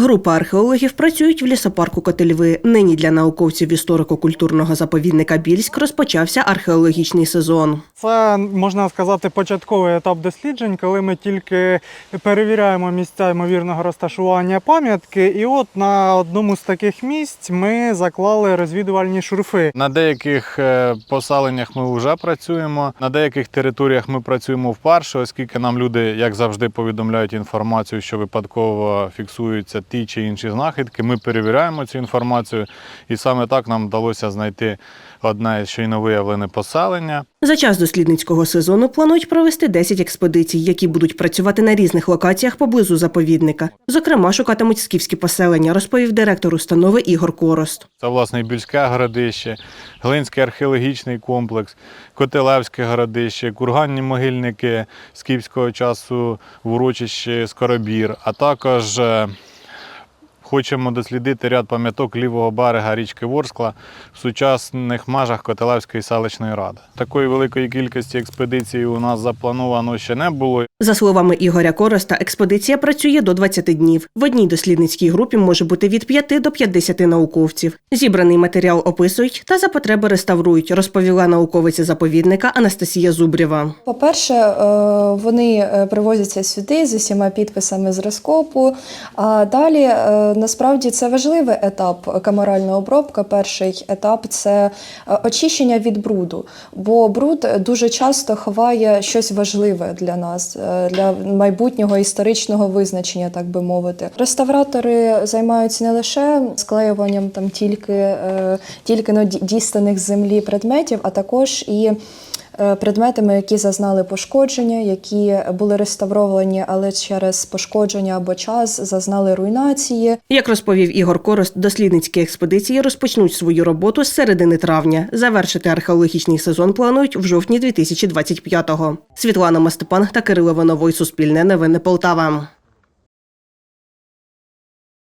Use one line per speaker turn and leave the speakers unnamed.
Група археологів працюють в лісопарку Котельви. Нині для науковців історико-культурного заповідника Більськ розпочався археологічний сезон.
Це можна сказати початковий етап досліджень, коли ми тільки перевіряємо місця ймовірного розташування пам'ятки. І от на одному з таких місць ми заклали розвідувальні шурфи.
На деяких е, поселеннях ми вже працюємо, на деяких територіях ми працюємо вперше, оскільки нам люди, як завжди, повідомляють інформацію, що випадково фіксуються ті чи інші знахідки. Ми перевіряємо цю інформацію, і саме так нам вдалося знайти одне щойно виявлене поселення.
За час дослідницького сезону планують провести 10 експедицій, які будуть працювати на різних локаціях поблизу заповідника. Зокрема, шукатимуть скіфські поселення, розповів директор установи Ігор Корост.
Це власне Більське городище, Глинський археологічний комплекс, Котелевське городище, курганні могильники скіфського часу в урочищі Скоробір, а також е, хочемо дослідити ряд пам'яток лівого берега річки Ворскла в сучасних межах Котелевської селищної ради. Такої великої кількості експедицій у нас заплановано ще не було.
За словами Ігоря Короста, експедиція працює до 20 днів. В одній дослідницькій групі може бути від 5 до 50 науковців. Зібраний матеріал описують та за потреби реставрують, розповіла науковиця заповідника Анастасія Зубрєва.
По-перше, е, вони е, привозяться сюди з усіма підписами з розкопу. А далі е, насправді це важливий етап камеральна обробка. Перший етап це е, очищення від бруду, бо бруд дуже часто ховає щось важливе для нас, е, для майбутнього історичного визначення, так би мовити. Реставратори займаються не лише склеюванням там тільки, е, тільки ну, дістаних з землі предметів, а також і е, предметами, які зазнали пошкодження, які були реставровані, але через пошкодження або час зазнали руйнації.
Як розповів Ігор Корост, дослідницькі експедиції розпочнуть свою роботу з середини травня. Завершити археологічний сезон планують в жовтні 2025-го. Світлана Мастепан та Кирило Вановой. Суспільне новини Полтава.